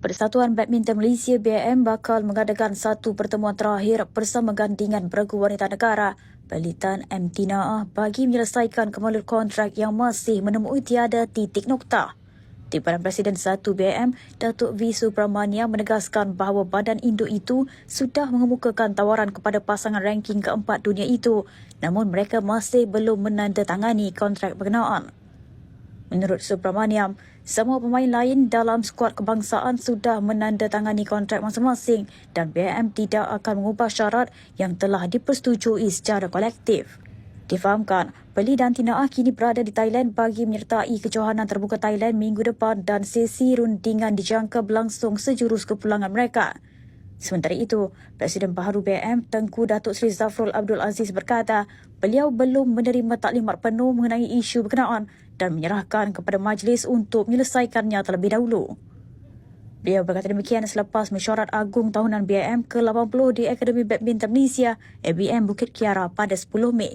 Persatuan Badminton Malaysia BAM bakal mengadakan satu pertemuan terakhir bersama gandingan beregu wanita negara Belitan M. Tinaah bagi menyelesaikan kemaluan kontrak yang masih menemui tiada titik nokta. Timbalan Presiden 1 BAM, Datuk V. Subramania menegaskan bahawa badan induk itu sudah mengemukakan tawaran kepada pasangan ranking keempat dunia itu namun mereka masih belum menandatangani kontrak berkenaan. Menurut Subramaniam, semua pemain lain dalam skuad kebangsaan sudah menandatangani kontrak masing-masing dan BAM tidak akan mengubah syarat yang telah dipersetujui secara kolektif. Difahamkan, Peli dan Tina Ah kini berada di Thailand bagi menyertai kejohanan terbuka Thailand minggu depan dan sesi rundingan dijangka berlangsung sejurus kepulangan mereka. Sementara itu, Presiden Baharu BM Tengku Datuk Seri Zafrul Abdul Aziz berkata, beliau belum menerima taklimat penuh mengenai isu berkenaan dan menyerahkan kepada majlis untuk menyelesaikannya terlebih dahulu. Beliau berkata demikian selepas mesyuarat agung tahunan BIM ke-80 di Akademi Badminton Malaysia, ABM Bukit Kiara pada 10 Mei.